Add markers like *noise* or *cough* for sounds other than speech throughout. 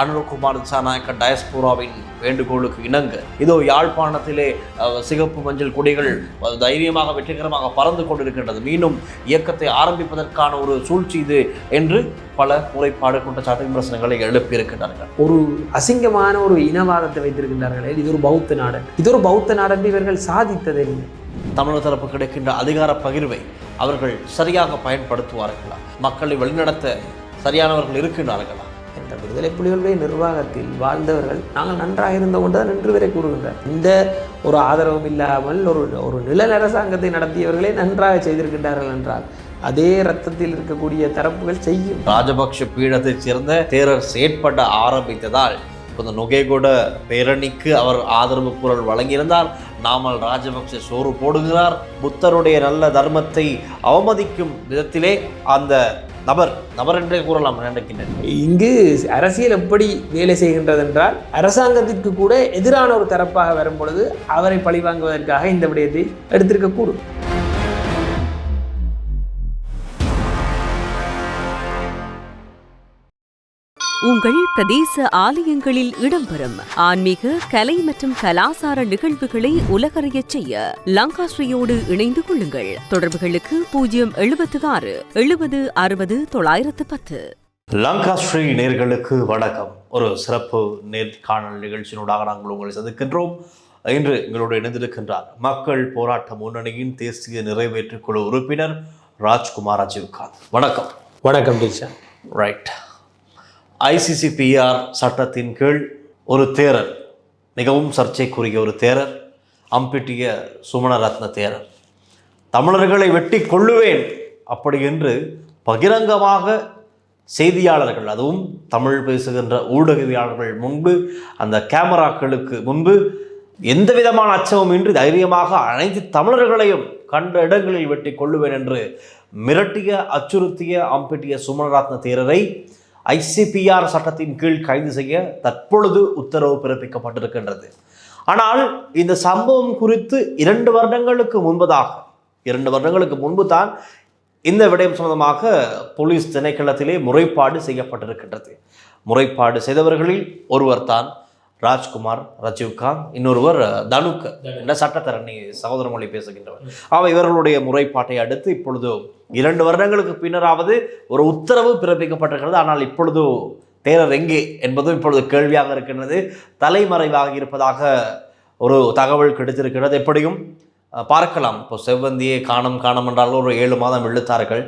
அனுரகுமார் திசாநாயக்க டயஸ்போராவின் வேண்டுகோளுக்கு இணங்க. இதோ யாழ்ப்பாணத்திலே சிகப்பு மஞ்சள் கொடிகள் தைரியமாக வெற்றிகரமாக பறந்து கொண்டிருக்கின்றது. மீண்டும் இயக்கத்தை ஆரம்பிப்பதற்கான ஒரு சூழ்ச்சி இது என்று பல முறைப்பாடு குற்றச்சாட்டு விமர்சனங்களை எழுப்பியிருக்கின்றார்கள். ஒரு அசிங்கமான ஒரு இனவாதத்தை வைத்திருக்கின்றார்களே இது ஒரு பௌத்த நாடு. இது ஒரு பௌத்த நாடு என்று இவர்கள் சாதித்தது என்ன தமிழர் தரப்பு கிடைக்கின்ற அதிகார பகிர்வை அவர்கள் சரியாக பயன்படுத்துவார்களா? மக்களை வழிநடத்த சரியானவர்கள் இருக்கின்றார்களா? அந்த விடுதலை புலிகளுடைய நிர்வாகத்தில் வாழ்ந்தவர்கள் நாங்கள் நன்றாக இருந்த கொண்டுதான் நின்று வரை கூறுகின்றார். இந்த ஒரு ஆதரவும் இல்லாமல் ஒரு ஒரு நிழல் அரசாங்கத்தை நடத்தியவர்களே நன்றாக செய்திருக்கின்றார்கள் என்றால் அதே ரத்தத்தில் இருக்கக்கூடிய தரப்புகள் செய்யும். ராஜபக்ஷ பீடத்தைச் சேர்ந்த தேரர் செயற்பட ஆரம்பித்ததால் இந்த நுகைகூட பேரணிக்கு அவர் ஆதரவு குரல் வழங்கியிருந்தார். நாமல் ராஜபக்ஷ சோறு போடுகிறார். புத்தருடைய நல்ல தர்மத்தை அவமதிக்கும் விதத்திலே அந்த நபர் நபர் என்றே கூறலாம் நினைக்கின்றேன். இங்கு அரசியல் எப்படி வேலை செய்கின்றது என்றால் அரசாங்கத்திற்கு கூட எதிரான ஒரு தரப்பாக வரும் பொழுது அவரை பழிவாங்குவதற்காக இந்த விடயத்தை எடுத்திருக்கக்கூடும். உங்கள் பிரதேச ஆலயங்களில் இடம்பெறும் ஆன்மீக கலை மற்றும் கலாசார நிகழ்வுகளை உலகறியச் செய்ய லங்காஸ்ரீயோடு இணைந்து கொள்ளுங்கள். தொடர்புகளுக்கு பூஜ்ஜியம் எழுபத்து ஆறு எழுபது அறுபது தொள்ளாயிரத்து பத்து. லங்கா ஸ்ரீ நேர்களுக்கு வணக்கம். ஒரு சிறப்பு நேர்காணல் நிகழ்ச்சியினூடாக நாங்கள் உங்களை சந்திக்கின்றோம். இன்று எங்களோடு இணைந்திருக்கின்றார் மக்கள் போராட்ட முன்னணியின் தேசிய நிறைவேற்றுக் குழு உறுப்பினர் ராஜ்குமார் அஜீவ்காந்த். வணக்கம். வணக்கம் டீச்சர். ரைட் ஐசிசிபிஆர் சட்டத்தின் கீழ் ஒரு தேரர் மிகவும் சர்ச்சைக்குரிய ஒரு தேரர் அம்பிட்டிய சுமணரத்ன தேரர். தமிழர்களை வெட்டி கொள்ளுவேன் அப்படி என்று பகிரங்கமாக செய்தியாளர்கள் அதுவும் தமிழ் பேசுகின்ற ஊடகவியாளர்கள் முன்பு அந்த கேமராக்களுக்கு முன்பு எந்த விதமான அச்சமும் இன்றி தைரியமாக அனைத்து தமிழர்களையும் கண்ட இடங்களில் வெட்டி கொள்ளுவேன் என்று மிரட்டிய அச்சுறுத்திய அம்பிட்டிய சுமணரத்ன தேரரை ஐசிபிஆர் சட்டத்தின் கீழ் கைது செய்ய தற்பொழுது உத்தரவு பிறப்பிக்கப்பட்டிருக்கின்றது. ஆனால் இந்த சம்பவம் குறித்து இரண்டு வருடங்களுக்கு முன்பதாக இரண்டு வருடங்களுக்கு முன்பு தான் இந்த விடயம் சம்பந்தமாக போலீஸ் திணைக்களத்திலே முறைப்பாடு செய்யப்பட்டிருக்கின்றது. முறைப்பாடு செய்தவர்களில் ஒருவர் தான் ராஜ்குமார் ரஜீவ்காந்த் இன்னொருவர் தனுக். என்ற சட்டத்தரணி சகோதர மொழி பேசுகின்றவர். அவ இவர்களுடைய முறைப்பாட்டை அடுத்து இப்பொழுது இரண்டு வருடங்களுக்கு பின்னராவது ஒரு உத்தரவு பிறப்பிக்கப்பட்டிருக்கிறது. ஆனால் இப்பொழுது தேரர் எங்கே என்பதும் இப்பொழுது கேள்வியாக இருக்கின்றது. தலைமறைவாக இருப்பதாக ஒரு தகவல் கிடைத்திருக்கிறது. எப்படியும் பார்க்கலாம். இப்போ செவ்வந்தியை காணம் காணம் என்றால் ஒரு ஏழு மாதம் இழுத்தார்கள்.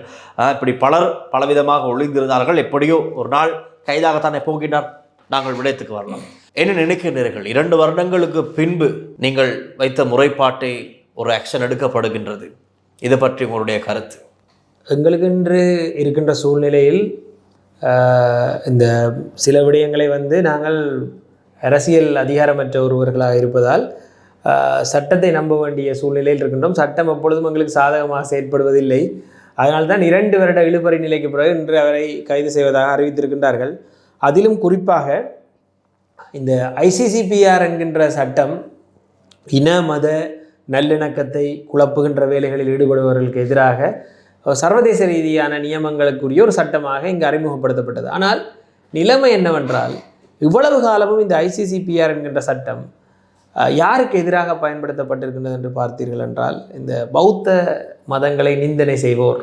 இப்படி பலர் பலவிதமாக ஒளிந்திருந்தார்கள். எப்படியோ ஒரு நாள் கைதாகத்தானே போகின்றார். நாங்கள் விடயத்துக்கு வரலாம். என்ன நினைக்கின்றீர்கள்? இரண்டு வருடங்களுக்கு பின்பு நீங்கள் வைத்த முறைப்பாட்டை ஒரு ஆக்ஷன் எடுக்கப்படுகின்றது. இது பற்றி உங்களுடைய கருத்து. எங்களுக்கென்று இருக்கின்ற சூழ்நிலையில் இந்த சில விடயங்களை வந்து நாங்கள் அரசியல் அதிகாரமற்ற ஒருவர்களாக இருப்பதால் சட்டத்தை நம்ப வேண்டிய சூழ்நிலையில் இருக்கின்றோம். சட்டம் எப்பொழுதும் எங்களுக்கு சாதகமாக செயற்படுவதில்லை அதனால்தான் இரண்டு வருட இழுபறி நிலைக்கு பிறகு இன்று அவரை கைது செய்வதாக அறிவித்திருக்கின்றார்கள். அதிலும் குறிப்பாக இந்த ஐசிசிபிஆர் என்கின்ற சட்டம் இன மத நல்லிணக்கத்தை குழப்புகின்ற வேலைகளில் ஈடுபடுபவர்களுக்கு எதிராக சர்வதேச ரீதியான நியமங்களுக்குரிய ஒரு சட்டமாக இங்கு அறிமுகப்படுத்தப்பட்டது. ஆனால் நிலைமை என்னவென்றால் இவ்வளவு காலமும் இந்த ஐசிசிபிஆர் என்கின்ற சட்டம் யாருக்கு எதிராக பயன்படுத்தப்பட்டிருக்கின்றது என்று பார்த்தீர்கள் என்றால் இந்த பௌத்த மதங்களை நிந்தனை செய்வோர்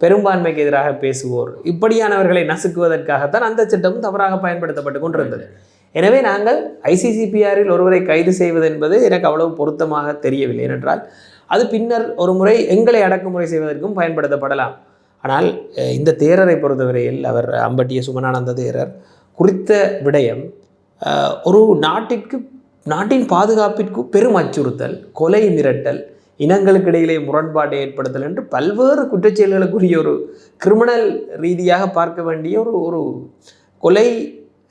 பெரும்பான்மைக்கு எதிராக பேசுவோர் இப்படியானவர்களை நசுக்குவதற்காகத்தான் அந்த சட்டமும் தவறாக பயன்படுத்தப்பட்டு கொண்டிருந்தது. எனவே நாங்கள் ஐசிசிபிஆரில் ஒருவரை கைது செய்வது என்பது எனக்கு அவ்வளவு பொருத்தமாக தெரியவில்லை. ஏனென்றால் அது பின்னர் ஒரு முறை எங்களை அடக்குமுறை செய்வதற்கும் பயன்படுத்தப்படலாம். ஆனால் இந்த தேரரை பொறுத்தவரையில் அவர் அம்பட்டிய சுமனானந்த தேரர் குறித்த விடயம் ஒரு நாட்டிற்கு நாட்டின் பாதுகாப்பிற்கு பெரும் அச்சுறுத்தல் கொலை மிரட்டல் இனங்களுக்கு இடையிலே முரண்பாட்டை ஏற்படுத்தல் என்று பல்வேறு குற்றச்செயல்களுக்குரிய ஒரு கிரிமினல் ரீதியாக பார்க்க வேண்டிய ஒரு ஒரு கொலை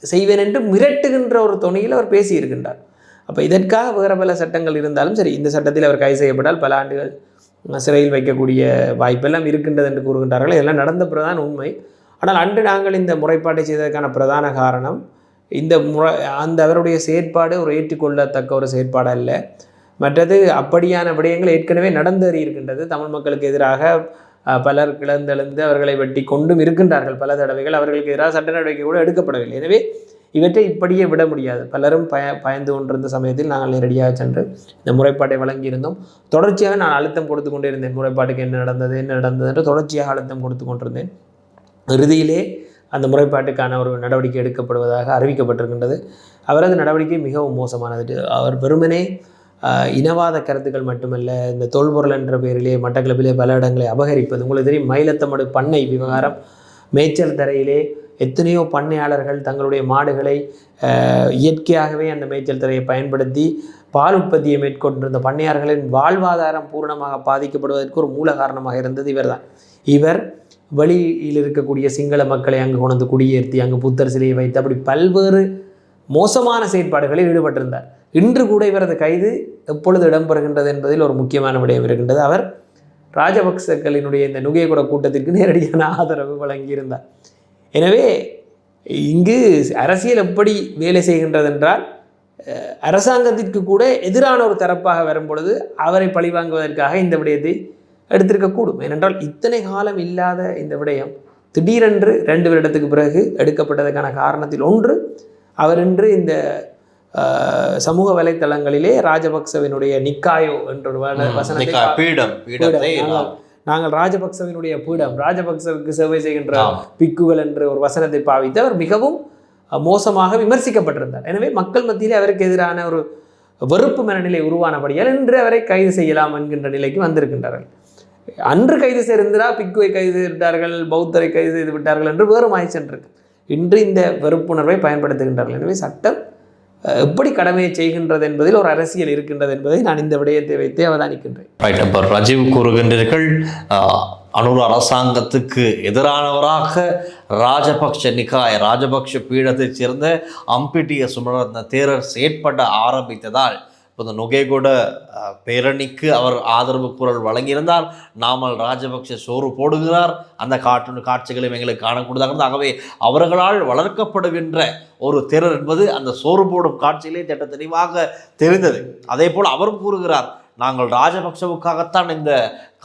செய்வேன் என்று மிரட்டுகின்ற ஒரு துணையில் அவர் பேசியிருக்கின்றார். அப்போ இதற்காக வேறு பல சட்டங்கள் இருந்தாலும் சரி இந்த சட்டத்தில் அவர் கைது செய்யப்பட்டால் பல ஆண்டுகள் சிறையில் வைக்கக்கூடிய வாய்ப்பெல்லாம் இருக்கின்றது என்று கூறுகின்றார்கள். இதெல்லாம் நடந்த பிரதான உண்மை. ஆனால் அன்று நாங்கள் இந்த முறைப்பாட்டை செய்ததற்கான பிரதான காரணம் இந்த முறை அந்த அவருடைய செயற்பாடு ஒரு ஏற்றுக்கொள்ளத்தக்க ஒரு செயற்பாடு அல்ல. மற்றது அப்படியான விடயங்கள் ஏற்கனவே நடந்தேறி இருக்கின்றது தமிழ் மக்களுக்கு எதிராக பலர் கிளந்தெழுந்து அவர்களை வெட்டி கொண்டும் இருக்கின்றார்கள். பல தடவைகள் அவர்களுக்கு எதிராக சட்ட நடவடிக்கை கூட எடுக்கப்படவில்லை. எனவே இவற்றை இப்படியே விட முடியாது. பலரும் பய பயந்து கொண்டிருந்த சமயத்தில் நாங்கள் நேரடியாக சென்று இந்த முறைப்பாட்டை வழங்கியிருந்தோம். தொடர்ச்சியாக நான் அழுத்தம் கொடுத்து கொண்டே இருந்தேன் முறைப்பாட்டுக்கு என்ன நடந்தது என்ன நடந்தது என்று தொடர்ச்சியாக அழுத்தம் கொடுத்து கொண்டிருந்தேன். இறுதியிலே அந்த முறைப்பாட்டுக்கான ஒரு நடவடிக்கை எடுக்கப்படுவதாக அறிவிக்கப்பட்டிருக்கின்றது. அவரது நடவடிக்கை மிகவும் மோசமானது. அவர் வெறுமனே இனவாத கருத்துக்கள் மட்டுமல்ல இந்த தொல்பொருள் என்ற பெயரிலே மட்டக்களப்பிலே பல இடங்களை அபகரிப்பது. உங்களுக்கு தெரியும் மயிலத்தமடு பண்ணை விவகாரம் மேய்ச்சல் தரையிலே எத்தனையோ பண்ணையாளர்கள் தங்களுடைய மாடுகளை இயற்கையாகவே அந்த மேய்ச்சல் தரையை பயன்படுத்தி பால் உற்பத்தியை மேற்கொண்டிருந்த பண்ணையார்களின் வாழ்வாதாரம் பூரணமாக பாதிக்கப்படுவதற்கு ஒரு மூல காரணமாக இருந்தது இவர்தான். இவர் வெளியில் இருக்கக்கூடிய சிங்கள மக்களை அங்கு கொண்டு குடியேற்றி அங்கு புத்தர் சிலையை வைத்து அப்படி பல்வேறு மோசமான செயற்பாடுகளில் ஈடுபட்டிருந்தார். இன்று கூட இவரது கைது எப்பொழுது இடம்பெறுகின்றது என்பதில் ஒரு முக்கியமான விடயம் இருக்கின்றது. அவர் ராஜபக்சக்களினுடைய இந்த நுகையகுட கூட்டத்திற்கு நேரடியான ஆதரவு வழங்கியிருந்தார். எனவே இங்கு அரசியல் எப்படி வேலை செய்கின்றது என்றால் அரசாங்கத்திற்கு கூட எதிரான ஒரு தரப்பாக வரும் பொழுது அவரை பழிவாங்குவதற்காக இந்த விடயத்தை எடுத்திருக்கக்கூடும். ஏனென்றால் இத்தனை காலம் இல்லாத இந்த விடயம் திடீரென்று ரெண்டு வருடத்துக்கு பிறகு எடுக்கப்பட்டதற்கான காரணத்தில் ஒன்று அவர் இன்று இந்த சமூக வலைத்தளங்களிலே ராஜபக்சவினுடைய நிக்காயோ என்ற வசனத்தை நிக்கா- பீடம் பீடத்தை நாங்கள் ராஜபக்சவினுடைய பீடம் ராஜபக்சவுக்கு சேவை செய்கின்ற. பிக்குகள் என்ற ஒரு வசனத்தை பாவித்து அவர் மிகவும் மோசமாக விமர்சிக்கப்பட்டிருந்தார். எனவே மக்கள் மத்தியிலே அவருக்கு எதிரான ஒரு வெறுப்பு மனநிலை உருவானபடியால் இன்று அவரை கைது செய்யலாம் என்கின்ற நிலைக்கு வந்திருக்கின்றார்கள். அன்று கைது செய்திருந்தால் பிக்குவை கைது செய்து விட்டார்கள் பௌத்தரை கைது செய்து விட்டார்கள் என்று வேறு மாய் சென்றிருக்கு. இன்று இந்த வெறுப்புணர்வை பயன்படுத்துகின்றார்கள். எனவே சட்டம் எப்படி கடமையை செய்கின்றது என்பதில் ஒரு அரசியல் இருக்கின்றது என்பதை நான் இந்த விடயத்தை வைத்தே அவதானிக்கின்றேன். ரைட் அப்போ ராஜீவ் கூறுகின்றீர்கள் அணு அனுர் அரசாங்கத்துக்கு எதிரானவராக ராஜபக்ஷ நிகாய் ராஜபக்ஷ பீடத்தைச் சேர்ந்த அம்பிட்டிய சுமரத்ன தேரர் செயற்பட ஆரம்பித்ததால் இப்போ இந்த பேரணிக்கு அவர் ஆதரவு குரல் வழங்கியிருந்தார். நாமல் ராஜபக்ஷ சோறு போடுகிறார். அந்த காட்டு காட்சிகளையும் எங்களுக்கு காணக்கூடியதாக இருந்தது. ஆகவே அவர்களால் வளர்க்கப்படுகின்ற ஒரு திறர் என்பது அந்த சோறு போடும் காட்சியிலே திட்ட தெளிவாக தெரிந்தது. அதே போல் அவரும் கூறுகிறார் நாங்கள் ராஜபக்சவுக்காகத்தான் இந்த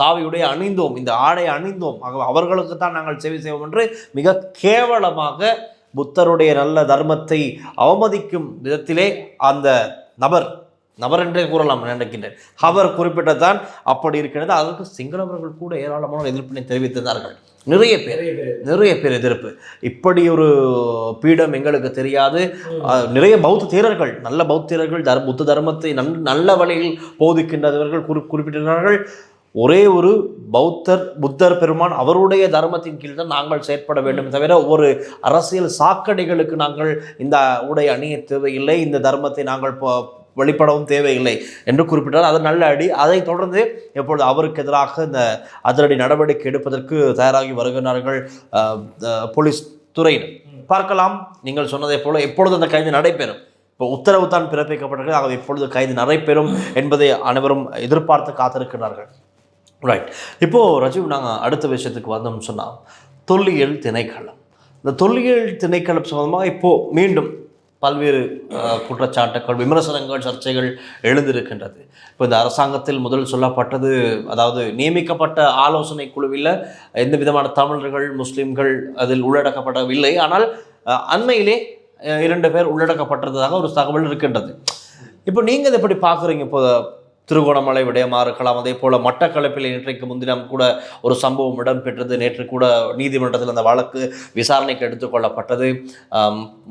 காவியுடைய அணிந்தோம் இந்த ஆடை அணிந்தோம். ஆகவே அவர்களுக்குத்தான் நாங்கள் சேவை செய்வோம் என்று மிக கேவலமாக புத்தருடைய நல்ல தர்மத்தை அவமதிக்கும் விதத்திலே அந்த நபர் நபர் என்றே கூறலாம் நினைக்கின்றேன். அவர் குறிப்பிட்டதான் அப்படி இருக்கிறது அதற்கு சிங்களவர்கள் கூட ஏராளமான எதிர்ப்பினை தெரிவித்திருந்தார்கள். நிறைய பேர் நிறைய பேர் எதிர்ப்பு. இப்படி ஒரு பீடம் எங்களுக்கு தெரியாது. நிறைய பௌத்த தேரர்கள் நல்ல பௌத்த தேரர்கள் தர் புத்த தர்மத்தை நன் நல்ல வழியில் போதிக்கின்றவர்கள் குறி குறிப்பிட்டிருக்கிறார்கள். ஒரே ஒரு பௌத்தர் புத்தர் பெருமான் அவருடைய தர்மத்தின் கீழ் தான் நாங்கள் செயற்பட வேண்டும் தவிர ஒரு அரசியல் சாக்கடைகளுக்கு நாங்கள் இந்த உடை அணிய தேவையில்லை. இந்த தர்மத்தை நாங்கள் வெளிப்படவும் தேவையில்லை என்று குறிப்பிட்டார். அது நல்ல அடி அதைத் தொடர்ந்து எப்பொழுது அவருக்கு எதிராக இந்த அதிரடி நடவடிக்கை எடுப்பதற்கு தயாராகி வருகிறார்கள் போலீஸ் துறையினர். பார்க்கலாம். நீங்கள் சொன்னதை போல எப்பொழுது அந்த கைது நடைபெறும்? இப்போ உத்தரவு தான் பிறப்பிக்கப்பட்டிருக்கிறது. ஆகவே எப்பொழுது கைது நடைபெறும் என்பதை அனைவரும் எதிர்பார்த்து காத்திருக்கிறார்கள். ரைட் இப்போது ரஜீவ் நாங்கள் அடுத்த விஷயத்துக்கு வந்தோம்னு சொன்னால் தொல்லியல் திணைக்களம். இந்த தொல்லியல் திணைக்களம் சம்பந்தமாக இப்போது மீண்டும் பல்வேறு குற்றச்சாட்டுகள் விமர்சனங்கள் சர்ச்சைகள் எழுந்திருக்கின்றது. இப்போ இந்த அரசாங்கத்தில் முதல் சொல்லப்பட்டது அதாவது நியமிக்கப்பட்ட ஆலோசனை குழுவில் எந்த விதமான தமிழர்கள் முஸ்லீம்கள் அதில் உள்ளடக்கப்படவில்லை. ஆனால் அண்மையிலே இரண்டு பேர் உள்ளடக்கப்பட்டதாக ஒரு தகவல் இருக்கின்றது. இப்போ நீங்கள் இதை எப்படி பார்க்குறீங்க? இப்போ திருகோணமலை விடயமாக இருக்கலாம். அதே போல் மட்டக்களப்பில் இன்றைக்கு முன்தினம் கூட ஒரு சம்பவம் இடம்பெற்றது. நேற்று கூட நீதிமன்றத்தில் அந்த வழக்கு விசாரணைக்கு எடுத்துக்கொள்ளப்பட்டது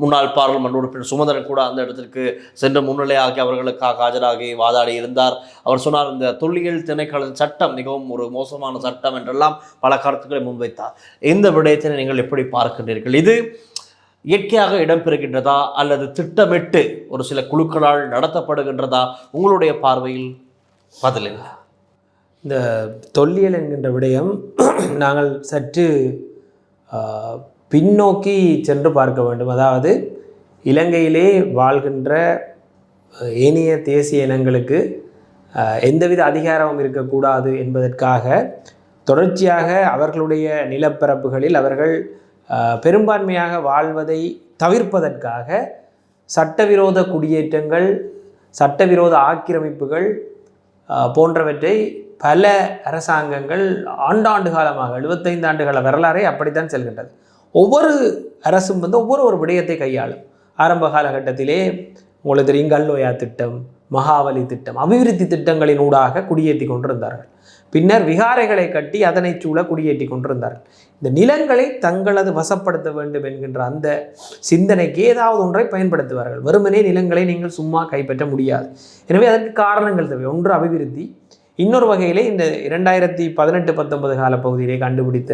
முன்னாள் பாராளுமன்ற உறுப்பினர் சுமந்திரன் கூட அந்த இடத்திற்கு சென்று முன்னிலையாகி அவர்களுக்காக ஆஜராகி வாதாடி இருந்தார். அவர் சொன்னார் இந்த தொல்லியல் திணைக்கள சட்டம் மிகவும் ஒரு மோசமான சட்டம் என்றெல்லாம் பல கருத்துக்களை முன்வைத்தார். இந்த விடயத்தினை நீங்கள் எப்படி பார்க்கின்றீர்கள்? இது இயற்கையாக இடம்பெறுகின்றதா? அல்லது திட்டமிட்டு ஒரு சில குழுக்களால் நடத்தப்படுகின்றதா? உங்களுடைய பார்வையில் பதில் இந்த தொல்லியல் என்கின்ற விடயம் நாங்கள் சற்று பின்னோக்கி சென்று பார்க்க வேண்டும். அதாவது இலங்கையிலே வாழ்கின்ற ஏனைய தேசிய இனங்களுக்கு எந்தவித அதிகாரமும் இருக்கக்கூடாது என்பதற்காக தொடர்ச்சியாக அவர்களுடைய நிலப்பரப்புகளில் அவர்கள் பெரும்பான்மையாக வாழ்வதை தவிர்ப்பதற்காக சட்டவிரோத குடியேற்றங்கள் சட்டவிரோத ஆக்கிரமிப்புகள் போன்றவற்றை பல அரசாங்கங்கள் ஆண்டாண்டு காலமாக 75 ஆண்டுகால வரலாறே அப்படித்தான் செல்கின்றது. ஒவ்வொரு அரசும் வந்து ஒவ்வொரு ஒரு விடயத்தை கையாளும். ஆரம்ப காலகட்டத்திலே உங்களுக்கு தெரியும் கல்லோயா திட்டம் மகாவலி திட்டம் அபிவிருத்தி திட்டங்களின் ஊடாக குடியேற்றி கொண்டிருந்தார்கள். பின்னர் விகாரைகளை கட்டி அதனை சூழ குடியேற்றி கொண்டிருந்தார்கள். இந்த நிலங்களை தங்களது வசப்படுத்த வேண்டும் என்கின்ற அந்த சிந்தனைக்கு ஏதாவது ஒன்றை பயன்படுத்துவார்கள். வெறுமனே நிலங்களை நீங்கள் சும்மா கைப்பற்ற முடியாது. எனவே அதற்கு காரணங்கள் தேவை. ஒன்று அபிவிருத்தி. இன்னொரு வகையிலே இந்த இரண்டாயிரத்தி பதினெட்டு பத்தொன்பது கால பகுதியிலே கண்டுபிடித்த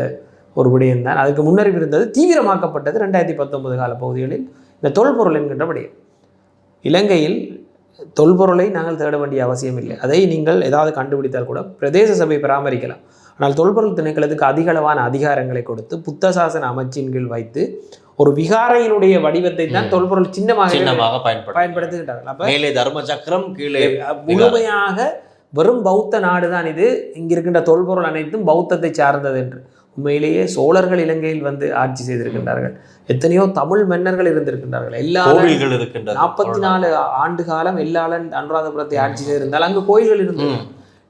ஒரு விடயம்தான் அதுக்கு முன்னர் இருந்தது தீவிரமாக்கப்பட்டது ரெண்டாயிரத்தி பத்தொன்பது கால பகுதிகளில். இந்த தொல்பொருள் என்கின்ற விடயம். இலங்கையில் தொல்பொருளை நாங்கள் தேட வேண்டிய அவசியம் இல்லை. அதை நீங்கள் ஏதாவது கண்டுபிடித்தால் கூட பிரதேச சபை பராமரிக்கலாம். ஆனால் தொல்பொருள் திணைக்களத்துக்கு அதிகளவான அதிகாரங்களை கொடுத்து புத்த சாசன அமைச்சின் கீழ் வைத்து ஒரு விகாரையினுடைய வடிவத்தை தான். தொல்பொருள் சின்னமாக சின்னமாக பயன்படுத்த பயன்படுத்துகின்றார்கள். அப்ப மேலே தர்ம சக்கரம் கீழே முழுமையாக வெறும் பௌத்த நாடு தான் இது. இங்க இருக்கின்ற தொல்பொருள் அனைத்தும் பௌத்தத்தை சார்ந்தது என்று. உண்மையிலேயே சோழர்கள் இலங்கையில் வந்து ஆட்சி செய்திருக்கின்றார்கள். எத்தனையோ தமிழ் மன்னர்கள் இருந்திருக்கின்றார்கள். எல்லா நாற்பத்தி நாலு ஆண்டு காலம் எல்லாளன் அனுராதபுரத்தை ஆட்சி செய்திருந்தால் அங்கு கோயில்கள் இருந்தது.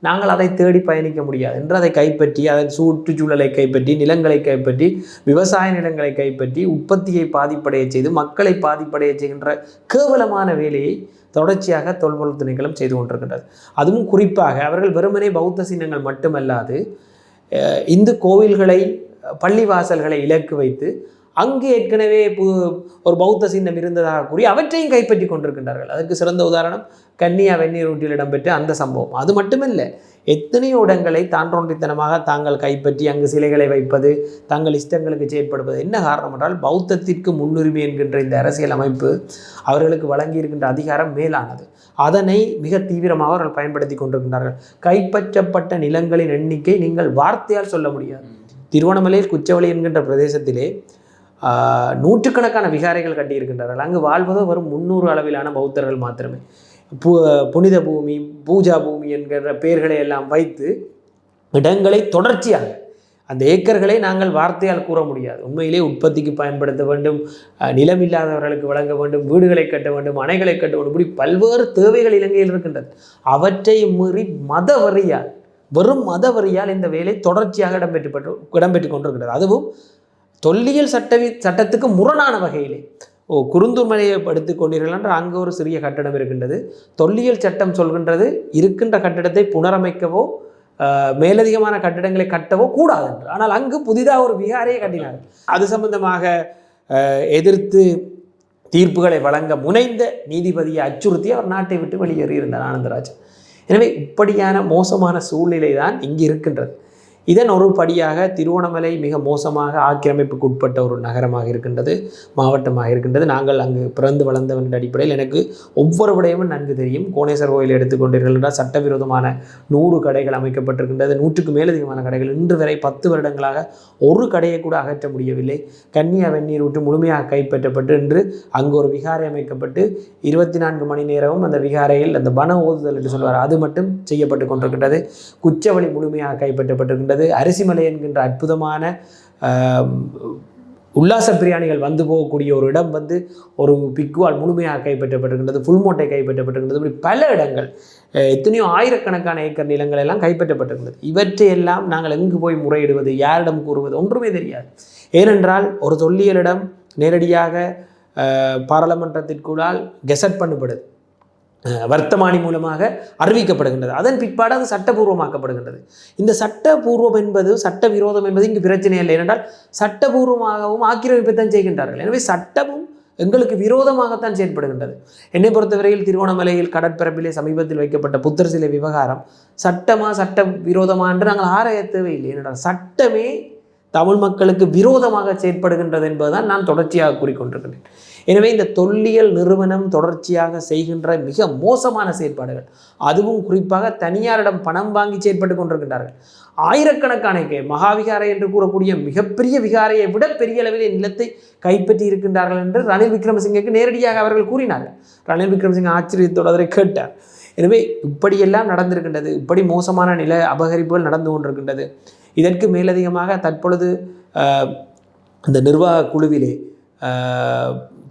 நாங்கள் அதை தேடி பயணிக்க முடியாது. என்று அதை கைப்பற்றி அதன் சுற்றுச்சூழலை கைப்பற்றி நிலங்களை கைப்பற்றி விவசாய நிலங்களை கைப்பற்றி உற்பத்தியை பாதிப்படைய செய்து மக்களை பாதிப்படைய செய்கின்ற கேவலமான வேலையை தொடர்ச்சியாக தொல்பொருள் திணைக்களம் செய்து கொண்டிருக்கின்றது. அதுவும் குறிப்பாக அவர்கள் வெறுமனே பௌத்த சின்னங்கள் மட்டுமல்லாது இந்து கோவில்களை பள்ளிவாசல்களை இலக்கு வைத்து அங்கு ஏற்கனவே பு ஒரு பௌத்த சின்னம் இருந்ததாக கூறி அவற்றையும் கைப்பற்றி கொண்டிருக்கின்றார்கள். அதற்கு சிறந்த உதாரணம் கன்னியா வெந்நீர் ஊட்டியில் இடம்பெற்ற அந்த சம்பவம். அது மட்டுமில்லை எத்தனையோ இடங்களை தான்றோன்றித்தனமாக தாங்கள் கைப்பற்றி அங்கு சிலைகளை வைப்பது தங்கள் இஷ்டங்களுக்கு செயற்படுவது. என்ன காரணம் என்றால் பௌத்தத்திற்கு முன்னுரிமை என்கின்ற இந்த அரசியல் அமைப்பு அவர்களுக்கு வழங்கியிருக்கின்ற அதிகாரம் மேலானது. அதனை மிக தீவிரமாக அவர்கள் பயன்படுத்தி கொண்டிருக்கின்றார்கள். கைப்பற்றப்பட்ட நிலங்களின் எண்ணிக்கை நீங்கள் வார்த்தையால் சொல்ல முடியாது. திருவண்ணாமலையில் குச்சவளி என்கின்ற பிரதேசத்திலே நூற்றுக்கணக்கான விகாரைகள் கட்டியிருக்கின்றார்கள். அங்கு வாழ்வதோ வரும் முன்னூறு அளவிலான பௌத்தர்கள் மாத்திரமே. பு புனித பூமி பூஜா பூமி என்கிற பெயர்களை எல்லாம் வைத்து இடங்களை தொடர்ச்சியாக அந்த ஏக்கர்களை நாங்கள் வார்த்தையால் கூற முடியாது. உண்மையிலே உற்பத்திக்கு பயன்படுத்த வேண்டும் நிலமில்லாதவர்களுக்கு நிலம் இல்லாதவர்களுக்கு வழங்க வேண்டும் வீடுகளை கட்ட வேண்டும் அணைகளை கட்ட வேண்டும் இப்படி பல்வேறு தேவைகள் இலங்கையில் இருக்கின்றது அவற்றை மீறி மத வரியால் வெறும் மத வரியால் இந்த வேலை தொடர்ச்சியாக இடம்பெற்று இடம்பெற்று கொண்டிருக்கிறது. அதுவும் தொல்லியல் சட்ட சட்டத்துக்கு முரணான வகையிலே. ஓ குருந்தூர் மலையை கொண்டீர்கள் என்று அங்கே ஒரு சிறிய கட்டடம் இருக்கின்றது. தொல்லியல் சட்டம் சொல்கின்றது. இருக்கின்ற கட்டடத்தை புனரமைக்கவோ மேலதிகமான கட்டிடங்களை கட்டவோ கூடாது என்று ஆனால் அங்கு புதிதாக ஒரு விகாரையை கட்டினார். அது சம்பந்தமாக எதிர்த்து தீர்ப்புகளை வழங்க முனைந்த நீதிபதியை அச்சுறுத்தி அவர் நாட்டை விட்டு வெளியேறியிருந்தார் ஆனந்தராஜ் எனவே இப்படியான மோசமான சூழ்நிலை தான் இங்கு இருக்கின்றது. இதன் ஒரு படியாக திருவோணமலை மிக மோசமாக ஆக்கிரமிப்புக்கு உட்பட்ட ஒரு நகரமாக இருக்கின்றது மாவட்டமாக இருக்கின்றது. நாங்கள் அங்கு பிறந்து வளர்ந்தவன் என்ற அடிப்படையில் எனக்கு ஒவ்வொரு விடயமும் நன்கு தெரியும். கோணேஸ்வர் கோயில் எடுத்துக்கொண்டீர்கள் என்றால் சட்டவிரோதமான நூறு கடைகள் அமைக்கப்பட்டிருக்கின்றது. நூற்றுக்கு மேலதிகமான கடைகள். இன்று வரை பத்து வருடங்களாக ஒரு கடையை கூட அகற்ற முடியவில்லை. கன்னியா வெந்நீர் ஊற்று முழுமையாக கைப்பற்றப்பட்டு இன்று அங்கு ஒரு விகாரை அமைக்கப்பட்டு இருபத்தி நான்கு மணி நேரமும் அந்த விகாரையில் அந்த பண ஓதுதல் என்று சொல்வார். அது மட்டும் செய்யப்பட்டு கொண்டிருக்கின்றது. குச்சவழி முழுமையாக கைப்பற்றப்பட்டிருக்கின்றது. அரிசிமலை என்கின்ற அற்புதமான உல்லாச பிரியாணிகள் வந்து போகக்கூடிய ஒரு இடம் வந்து ஒரு பிக்குவால் முழுமையாக கைப்பற்றப்பட்டிருக்கின்றது புல்மோட்டை கைப்பற்றப்பட்டிருக்கின்றது இப்படி பல இடங்கள் எத்தனையோ ஆயிரக்கணக்கான ஏக்கர் நிலங்கள் எல்லாம் கைப்பற்றப்பட்டிருக்கின்றது. இவற்றையெல்லாம் நாங்கள் எங்கு போய் முறையிடுவது யாரிடம் கூறுவது ஒன்றுமே தெரியாது. ஏனென்றால் ஒரு தொல்லியலிடம் நேரடியாக பாராளுமன்றத்திற்குள்ளால் கெசட் பண்ணப்படுது வர்த்தமானி மூலமாக அறிவிக்கப்படுகின்றது. அதன் பிற்பாடு அது சட்டபூர்வமாக்கப்படுகின்றது. இந்த சட்டபூர்வம் என்பது சட்டவிரோதம் என்பது இங்கு பிரச்சனை இல்லை. ஏனென்றால் சட்டபூர்வமாகவும் ஆக்கிரமிப்பைத்தான் செய்கின்றார்கள். எனவே சட்டமும் எங்களுக்கு விரோதமாகத்தான் செயல்படுகின்றது என்னை பொறுத்தவரையில் திருவோணமலையில் கடற்பரப்பிலே சமீபத்தில் வைக்கப்பட்ட புத்தர் சிலை விவகாரம் சட்டமா சட்ட விரோதமா என்று நாங்கள் ஆராய தேவையில்லை ஏனென்றால் சட்டமே தமிழ் மக்களுக்கு விரோதமாக செயற்படுகின்றது என்பதுதான் நான் தொடர்ச்சியாக கூறிக்கொண்டிருக்கிறேன் எனவே இந்த தொல்லியல் நிறுவனம் தொடர்ச்சியாக செய்கின்ற மிக மோசமான செயற்பாடுகள். அதுவும் குறிப்பாக தனியாரிடம் பணம் வாங்கி செயற்பட்டு கொண்டிருக்கின்றார்கள். ஆயிரக்கணக்கான கே- மகாவிகாரை என்று கூறக்கூடிய மிகப்பெரிய விகாரையை விட பெரிய அளவிலே நிலத்தை கைப்பற்றி இருக்கின்றார்கள் என்று ரணில் விக்ரமசிங்கக்கு நேரடியாக அவர்கள் கூறினார்கள். ரணில் விக்ரமசிங்க ஆச்சரியத்தோடு அதை கேட்டார். எனவே இப்படியெல்லாம் நடந்திருக்கின்றது. இப்படி மோசமான நில அபகரிப்புகள் நடந்து கொண்டிருக்கின்றது. இதற்கு மேலதிகமாக தற்பொழுது இந்த நிர்வாக குழுவிலே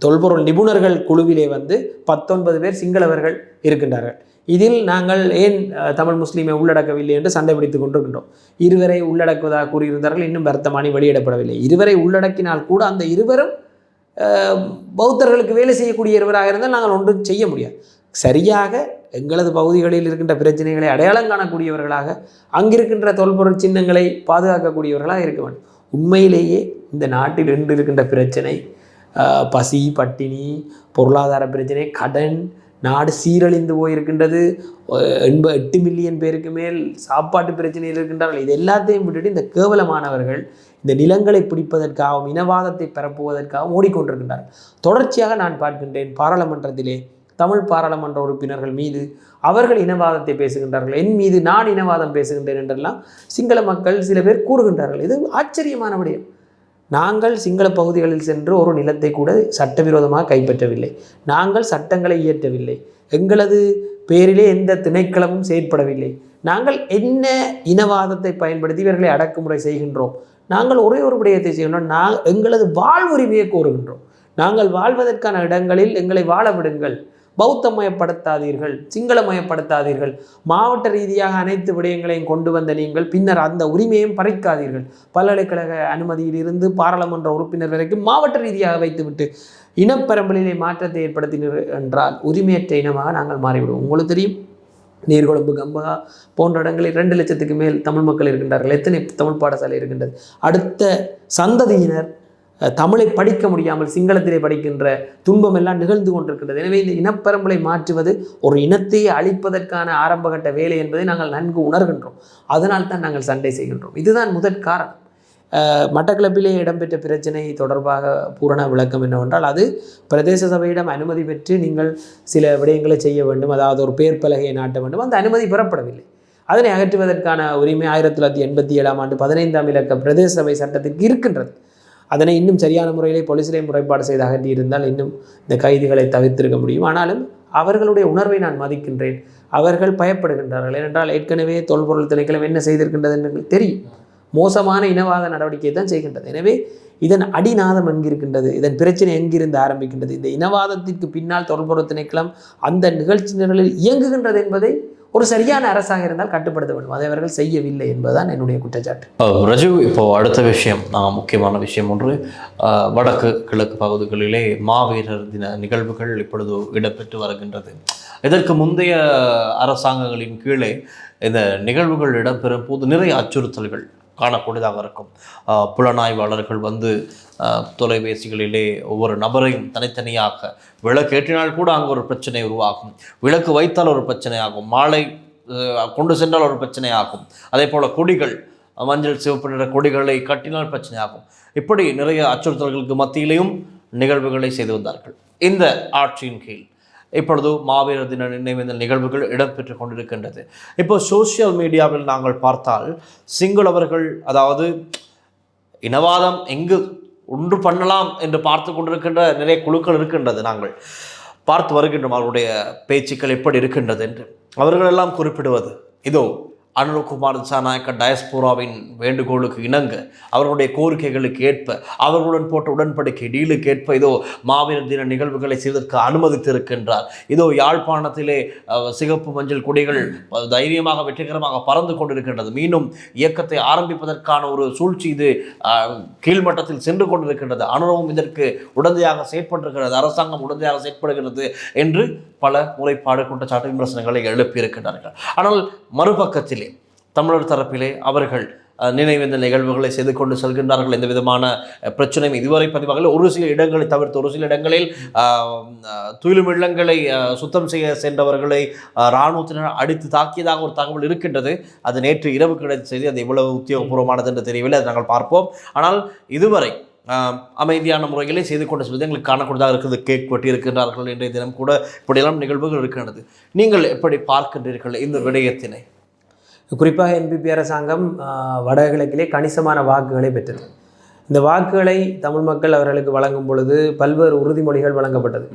தொல்பொருள் நிபுணர்கள் குழுவிலே வந்து பத்தொன்பது பேர் சிங்களவர்கள் இருக்கின்றார்கள். இதில் நாங்கள் ஏன் தமிழ் முஸ்லீமை உள்ளடக்கவில்லை என்று சண்டை பிடித்துக் கொண்டிருக்கின்றோம். இருவரை உள்ளடக்குவதாக கூறியிருந்தார்கள் இன்னும் வர்த்தமானி வெளியிடப்படவில்லை. இருவரை உள்ளடக்கினால் கூட அந்த இருவரும் பௌத்தர்களுக்கு வேலை செய்யக்கூடிய இருவராக இருந்தால் நாங்கள் ஒன்றும் செய்ய முடியாது. சரியாக எங்களது பகுதிகளில் இருக்கின்ற பிரச்சனைகளை அடையாளம் காணக்கூடியவர்களாக அங்கிருக்கின்ற தொல்பொருள் சின்னங்களை பாதுகாக்கக்கூடியவர்களாக இருக்க வேண்டும். உண்மையிலேயே இந்த நாட்டில் இன்று இருக்கின்ற பிரச்சனை பசி பட்டினி பொருளாதார பிரச்சனை கடன் நாடு சீரழிந்து போயிருக்கின்றது. எண்ப எட்டு மில்லியன் பேருக்கு மேல் சாப்பாட்டு பிரச்சனையில் இருக்கின்றார்கள். இது எல்லாத்தையும் விட்டுட்டு இந்த கேவலமானவர்கள் இந்த நிலங்களை பிடிப்பதற்காகவும் இனவாதத்தை பரப்புவதற்காகவும் ஓடிக்கொண்டிருக்கின்றார்கள். தொடர்ச்சியாக நான் பார்க்கின்றேன் பாராளுமன்றத்திலே தமிழ் பாராளுமன்ற உறுப்பினர்கள் மீது அவர்கள் இனவாதத்தை பேசுகின்றார்கள். என் மீது நான் இனவாதம் பேசுகின்றேன் என்றெல்லாம் சிங்கள மக்கள் சில பேர் கூறுகின்றார்கள். இது ஆச்சரியமான விடயம். நாங்கள் சிங்கள பகுதிகளில் சென்று ஒரு நிலத்தை கூட சட்டவிரோதமாக கைப்பற்றவில்லை. நாங்கள் சட்டங்களை இயற்றவில்லை. எங்களது பேரிலே எந்த திணைக்களமும் செயற்படவில்லை. நாங்கள் என்ன இனவாதத்தை பயன்படுத்தி இவர்களை அடக்குமுறை செய்கின்றோம்? நாங்கள் ஒரே ஒரு விடயத்தை செய்கின்றோம். நான் எங்களது வாழ்வுரிமையை கோருகின்றோம். நாங்கள் வாழ்வதற்கான இடங்களில் எங்களை வாழ விடுங்கள். பௌத்தமயப்படுத்தாதீர்கள் சிங்களமயப்படுத்தாதீர்கள். மாவட்ட ரீதியாக அனைத்து விடயங்களையும் கொண்டு வந்த நீங்கள் பின்னர் அந்த உரிமையும் பறிக்காதீர்கள். பல்கலைக்கழக அனுமதியிலிருந்து பாராளுமன்ற உறுப்பினர் வரைக்கும் மாவட்ட ரீதியாக வைத்துவிட்டு இனப்பரம்பலிலே மாற்றத்தை ஏற்படுத்தினர் என்றால் உரிமையற்ற இனமாக நாங்கள் மாறிவிடுவோம். உங்களுக்கு தெரியும் நீர்கொழும்பு கம்பகா போன்ற இடங்களில் ரெண்டு லட்சத்துக்கு மேல் தமிழ் மக்கள் இருக்கின்றார்கள். எத்தனை தமிழ் பாடசாலை இருக்கின்றது. அடுத்த சந்ததியினர் தமிழை படிக்க முடியாமல் சிங்களத்திலே படிக்கின்ற துன்பம் எல்லாம் நிகழ்ந்து கொண்டிருக்கின்றது. எனவே இந்த இனப்பெரம்பலை மாற்றுவது ஒரு இனத்தையே அழிப்பதற்கான ஆரம்பகட்ட வேலை என்பதை நாங்கள் நன்கு உணர்கின்றோம். அதனால் தான் நாங்கள் சண்டை செய்கின்றோம். இதுதான் முதற் காரணம். மட்டக்களப்பிலே இடம்பெற்ற பிரச்சனை தொடர்பாக பூரண விளக்கம் என்னவென்றால் அது பிரதேச சபையிடம் அனுமதி பெற்று நீங்கள் சில விடயங்களை செய்ய வேண்டும். அதாவது ஒரு பேர் பலகையை நாட்ட வேண்டும். அந்த அனுமதி பெறப்படவில்லை. அதனை அகற்றுவதற்கான உரிமை ஆயிரத்தி தொள்ளாயிரத்தி எண்பத்தி ஏழாம் ஆண்டு பதினைந்தாம் இலக்க பிரதேச சபை சட்டத்திற்கு இருக்கின்றது. அதனை இன்னும் சரியான முறையிலே போலீசிலே முறைப்பாடு செய்து அகற்றியிருந்தால் இன்னும் இந்த கைதிகளை தவிர்த்திருக்க முடியும். ஆனாலும் அவர்களுடைய உணர்வை நான் மதிக்கின்றேன். அவர்கள் பயப்படுகின்றார்கள். ஏனென்றால் ஏற்கனவே தொல்பொருள் திணைக்களம் என்ன செய்திருக்கின்றது என்று தெரியும். மோசமான இனவாத நடவடிக்கையை தான் செய்கின்றது. எனவே இதன் அடிநாதம் எங்கிருக்கின்றது? இதன் பிரச்சனை எங்கிருந்து ஆரம்பிக்கின்றது? இந்த இனவாதத்திற்கு பின்னால் தொல்பொருள் திணைக்களம் அந்த நிகழ்ச்சி நிரலில் இயங்குகின்றது என்பதை ஒரு சரியான அரசாக இருந்தால் கட்டுப்படுத்த வேண்டும். அதை அவர்கள் செய்யவில்லை என்பதுதான் என்னுடைய குற்றச்சாட்டு. ரஜு இப்போ அடுத்த விஷயம் நான் முக்கியமான விஷயம் ஒன்று வடக்கு கிழக்கு பகுதிகளிலே மாவீரர் தின நிகழ்வுகள் இப்பொழுது இடம்பெற்று வருகின்றது. இதற்கு முந்தைய அரசாங்கங்களின் கீழே இந்த நிகழ்வுகள் இடம்பெறும் போது நிறைய அச்சுறுத்தல்கள் காணக்கூடியதாக இருக்கும் புலனாய்வாளர்கள் வந்து தொலைபேசிகளிலே ஒவ்வொரு நபரையும் தனித்தனியாக விளக்கு ஏற்றினால் கூட அங்கே ஒரு பிரச்சனை உருவாகும். விளக்கு வைத்தால் ஒரு பிரச்சனை ஆகும். மாலை கொண்டு சென்றால் ஒரு பிரச்சனை ஆகும். அதே போல் கொடிகள் மஞ்சள் சிவப்பு நிற கொடிகளை கட்டினால் பிரச்சனை ஆகும். இப்படி நிறைய அச்சுறுத்தல்களுக்கு மத்தியிலையும் நிகழ்வுகளை செய்து வந்தார்கள். இந்த ஆட்சியின் கீழ். இப்பொழுது மாவீரர் தின நினைவேந்தல் நிகழ்வுகள் இடம்பெற்று கொண்டிருக்கின்றது. இப்போ சோஷியல் மீடியாவில் நாங்கள் பார்த்தால் சிங்களவர்கள் அதாவது இனவாதம் எங்கு ஒன்று பண்ணலாம் என்று பார்த்து கொண்டிருக்கின்ற நிறைய குழுக்கள் இருக்கின்றது நாங்கள். பார்த்து வருகின்றோம் அவருடைய பேச்சுக்கள் எப்படி இருக்கின்றது என்று. அவர்களெல்லாம் குறிப்பிடுவது இதோ அனுரகுமார் திசாநாயக்க டயஸ்போராவின் வேண்டுகோளுக்கு இணங்க அவர்களுடைய கோரிக்கைகளுக்கு ஏற்ப அவர்களுடன் போட்ட உடன்படிக்கை டீலுக்கு ஏற்ப இதோ மாவீரர் தின நிகழ்வுகளை செய்வதற்கு அனுமதித்திருக்கின்றார். இதோ யாழ்ப்பாணத்திலே சிகப்பு மஞ்சள் கொடிகள் தைரியமாக வெற்றிகரமாக பறந்து கொண்டிருக்கின்றது. மீண்டும் இயக்கத்தை ஆரம்பிப்பதற்கான ஒரு சூழ்ச்சி இது கீழ்மட்டத்தில் சென்று கொண்டிருக்கின்றது. அனுரவும் இதற்கு உடந்தையாக செயற்பட்டிருக்கிறது. அரசாங்கம் உடந்தையாக செயற்படுகிறது என்று பல முறைப்பாடு குற்றச்சாட்டு விமர்சனங்களை எழுப்பியிருக்கின்றார்கள். ஆனால் மறுபக்கத்தில் தமிழர் தரப்பிலே அவர்கள் நினைவேந்த நிகழ்வுகளை செய்து கொண்டு செல்கின்றார்கள். எந்த விதமான பிரச்சனையும் இதுவரை பதிவாகல. ஒரு சில இடங்களை தவிர்த்து ஒரு சில இடங்களில் துயிலும் இல்லங்களை சுத்தம் செய்ய சென்றவர்களை இராணுவத்தினர் அடித்து தாக்கியதாக ஒரு தகவல் இருக்கின்றது. அது நேற்று இரவு கிடைத்த செய்தி. அது எவ்வளவு உத்தியோகபூர்வமானது என்று தெரியவில்லை. அதை நாங்கள் பார்ப்போம். ஆனால் இதுவரை அமைதியான முறைகளை செய்து கொண்டு செல்வது எங்களுக்கு காணக்கூடியதாக இருக்குது. கேக் வெட்டி இருக்கின்றார்கள் இன்றைய தினம் கூட இப்படியெல்லாம் நிகழ்வுகள் இருக்கின்றது. நீங்கள் எப்படி பார்க்கின்றீர்கள் இந்த விடயத்தினை? குறிப்பாக என்பிபி அரசாங்கம் வடகிழக்கிலே கணிசமான வாக்குகளை பெற்றது. இந்த வாக்குகளை தமிழ் மக்கள் அவர்களுக்கு வழங்கும் பொழுது பல்வேறு உறுதிமொழிகள் வழங்கப்பட்டது.